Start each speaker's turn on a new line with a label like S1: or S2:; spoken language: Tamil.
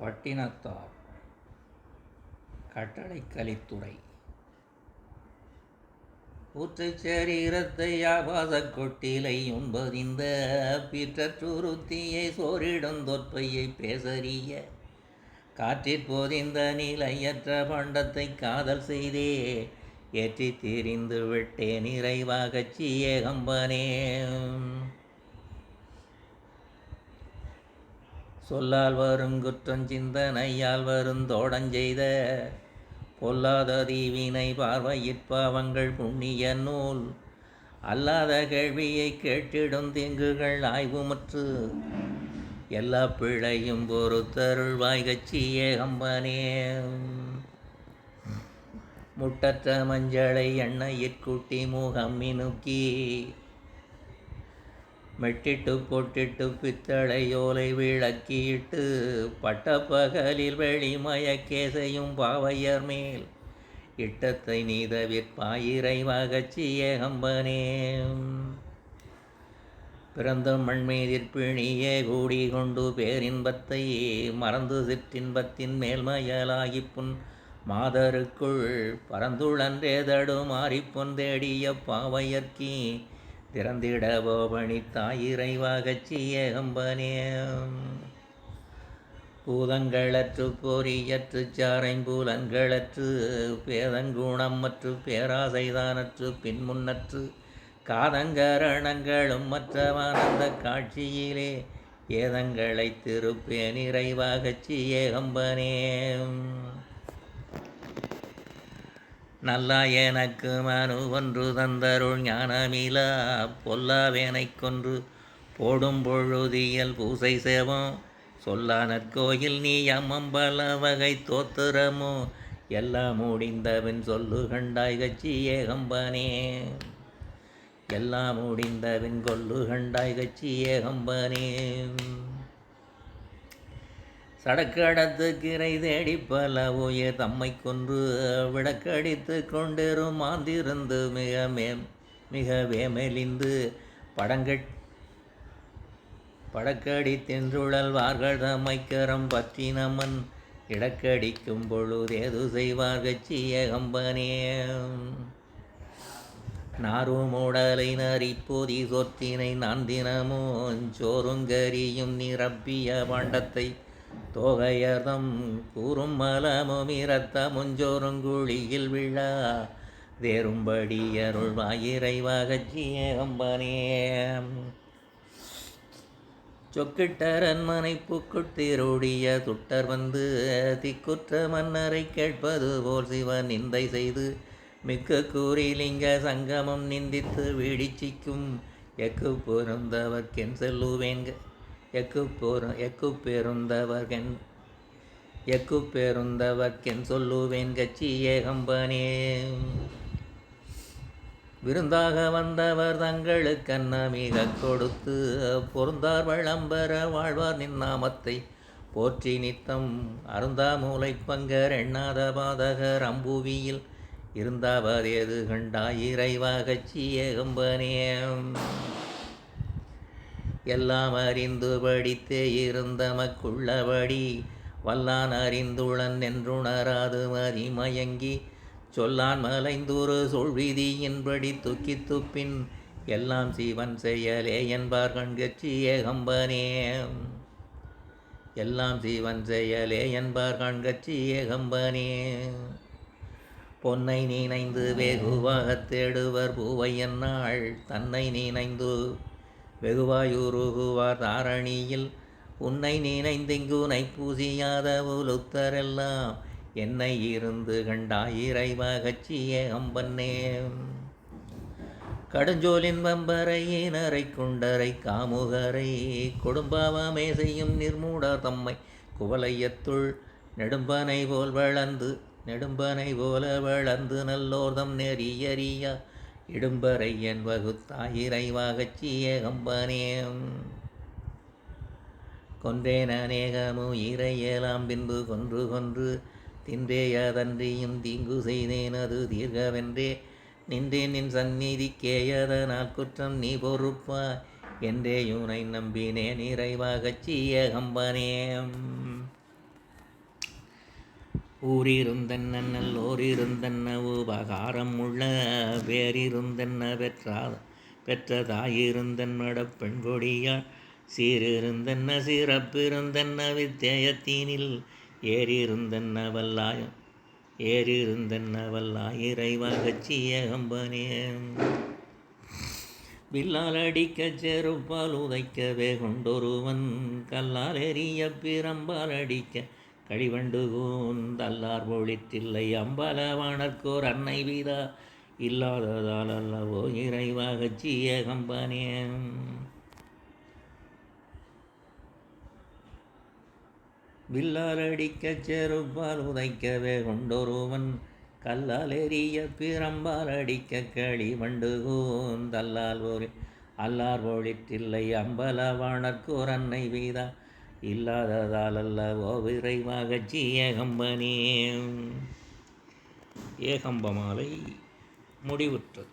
S1: பட்டினத்தார் கட்டளைக்கலித்துறை ஊற்றுச் சரீரத்தை ஆபாசக் கொட்டிலை உண்பதிந்த பிற்றற்றுருத்தியை சோரிடும் தொற்பையை பேசறிய காற்றிற் போதிந்த நிலையற்ற பண்டத்தை காதல் செய்தே ஏற்றி திரிந்து விட்டே நிறைவாகச் சியேகம்பனே. சொல்லால் வரும் குற்றஞ் சிந்தனையால் வருந்தோடஞ் செய்த பொல்லாத தீவினை பார்வையிற்பாவங்கள் புண்ணிய நூல். அல்லாத கேள்வியை கேட்டிடும் திங்குகள் ஆய்வுமற்று. எல்லா பிழையும் பொறுத்தருள் கச்சியே கம்பனே. முட்டற்ற மஞ்சளை எண்ணெயிற்குட்டி முகம் மினுக்கி மெட்டிட்டு பொட்டிட்டு பித்தளை ஓலை விளக்கியிட்டு பட்ட பகலில் வெளிமயக்கே செய்யும் பாவையர் மேல். இட்டத்தை நீதவிற்பாயிரைவாகச்சிய கம்பனே. பிறந்த மண்மீதிற் பிணியே கூடி கொண்டு பேரின்பத்தை மறந்து சிற்றின்பத்தின் மேல்மயலாகி புன் மாதருக்குள் பரந்துழன்றே தடுமாறிப்பொன் தேடிய பாவையர்க்கி திறந்திடவோ பணித்தாயிரைவாகச்சிய கம்பனே பூதங்களற்று பொறியற்று சாரைம்பூலங்களற்று பேதங்குணம் மற்றும் பேராசைதானற்று பின்முன்னற்று காதங்கரணங்களும் மற்றவானந்த காட்சியிலே ஏதங்களை திருப்பேன் இறைவாகச்சிய கம்பனே நல்லா எனக்கு மனு ஒன்று தந்தருள் ஞானமிலா பொல்லாவேனை கொன்று போடும் பொழுதியல் பூசை சேவம். சொல்லா நற்கோயில் நீ அம்மம்பல வகை தோத்திரமோ. எல்லாம் முடிந்தவன் சொல்லு கண்டாய் கச்சி ஏகம்பனே. எல்லாம் முடிந்தவன் கொல்லு கண்டாய் கச்சி ஏகம்பனே. சடக்கடத்து கிரை தேடி பல உயிர் தம்மை கொன்று விடக்கடித்து கொண்டிரும் மாந்திருந்து மிக மே மிக வேமெலிந்து படங்கட் படக்கடி தென்றுழல்வார்கள் தம்மைக்கரம் பற்றினமன் இடக்கடிக்கும் பொழுதேது செய்வார் கச்சிய கம்பனே. நாருமூடலை நரிப்போதி சொத்தினை நான் தினமோ சோறுங்கரியும் நிரப்பிய பாண்டத்தை தோகையர்தம் கூறும் மலமுமிரத்த முஞ்சோருங்குழியில் விழா. தேரும்படி அருள்வாயிரைவாகச்சிய கம்பனே சொக்கிட்டரன்மனை புக்குட்டிரோடிய துட்டர் வந்து திக்குற்ற மன்னரை கேட்பது போல் சிவன் நிந்தை செய்து மிக்க கூறிலிங்க சங்கமம் நிந்தித்து வீடிச்சிக்கும் எக்கு பொருந்தவர்க்கென் செல்லுவேன்க. எக்கு பொரு எக்கு பெருந்தவர்கென் எக்கு பெருந்தவர்க்கென் சொல்லுவேன் கட்சி ஏகம்பனே. விருந்தாக வந்தவர் தங்களுக்கன்ன மிக கொடுத்து பொருந்தார் வளம்பெற வாழ்வார் நின்னாமத்தை போற்றி நித்தம். அருந்தாமூலை பங்கர் எண்ணாத பாதகர் அம்புவியில் இருந்தாவர் ஏது கண்டாயிரைவாகச்சிய ஏகம்பனே. எல்லாம் அறிந்து படித்தே இருந்த மக்குள்ளபடி வல்லான் அறிந்துளன் என்றுணராது மதிமயங்கி சொல்லான் மலைந்தூறு சொல்விதியின்படி துக்கி துப்பின் எல்லாம் சிவன் செயலே என்பார் கண்கட்சி ஏகம்பனே. எல்லாம் சிவன் செயலே என்பார் கண்கட்சி ஏகம்பனே. பொன்னை நினைந்து வெகுவாகத் தேடுவர் பூவையன் நாள் தன்னை நினைந்து வெகுவாயுருகுவார் தாரணியில் உன்னை நினைந்திங்கு நைப்பூசியாத உலுத்தரெல்லாம் என்னை இருந்து கண்டாயிரைவாகச்சிய அம்பன்னே. கடுஞ்சோலின் வம்பரையினரை குண்டரை காமுகரை கொடும்பாவமே செய்யும் நிர்மூடர் தம்மை குவலையத்துள் நெடும்பனை போல் வளர்ந்து நெடும்பனை போல வளர்ந்து நல்லோர்தம் நெறியறியா இடும்பரை என் வகுத்தாயிரைவாகச்சிய கம்பனே கொன்றேன் அநேகமு இறையலாம் பின்பு கொன்று கொன்று தின்றேயதன்றியும் தீங்கு செய்தேன் அது தீர்கவென்றே நின்றேன் நின் சந்நிதிக்கேயதனால் குற்றம் நீ பொறுப்பா? என்றே யூனை நம்பினேன் இறைவாகச்சிய கம்பனே ஊரிருந்தென்ன நல்லோரிருந்தென்ன உபகாரம் உள்ள வேறிருந்தென்ன பெற்றாத பெற்ற பெண்கொடியார் பெண்கொடியாள் சீரிருந்தென்ன சிறப்பிருந்தென்ன வித்தேயத்தீனில் ஏறியிருந்தென்ன வல்லாயம் ஏறியிருந்தென்ன வல்லாயிரைவாகச்சிய கம்பனே வில்லால் அடிக்கச் செருப்பால் உதைக்கவே கொண்டொருவன் கல்லால் எறிய பிரம்பால் அடிக்க கழிவண்டு கூந்தல்லார் பொழித்தில்லை. அம்பலவாணர்க்கோர் அன்னை வீதா இல்லாததால் அல்லவோ இறைவாகச்சிய கம்பனே கம்பானியன் அடிக்கச் செருப்பால் உதைக்கவே கொண்டொருவன் கல்லால் எரிய பிரம்பால் அடிக்க களி வண்டு கூந்தல்லால் ஒரு அல்லார் ஒழித்தில்லை பொழித்தில்லை. அம்பலவாணர்க்கோர் அன்னை வீதா இல்லாததால் அல்லவோ விரைவாகச்சி ஏகம்பனே ஏகம்பமாலை முடிவுற்றது.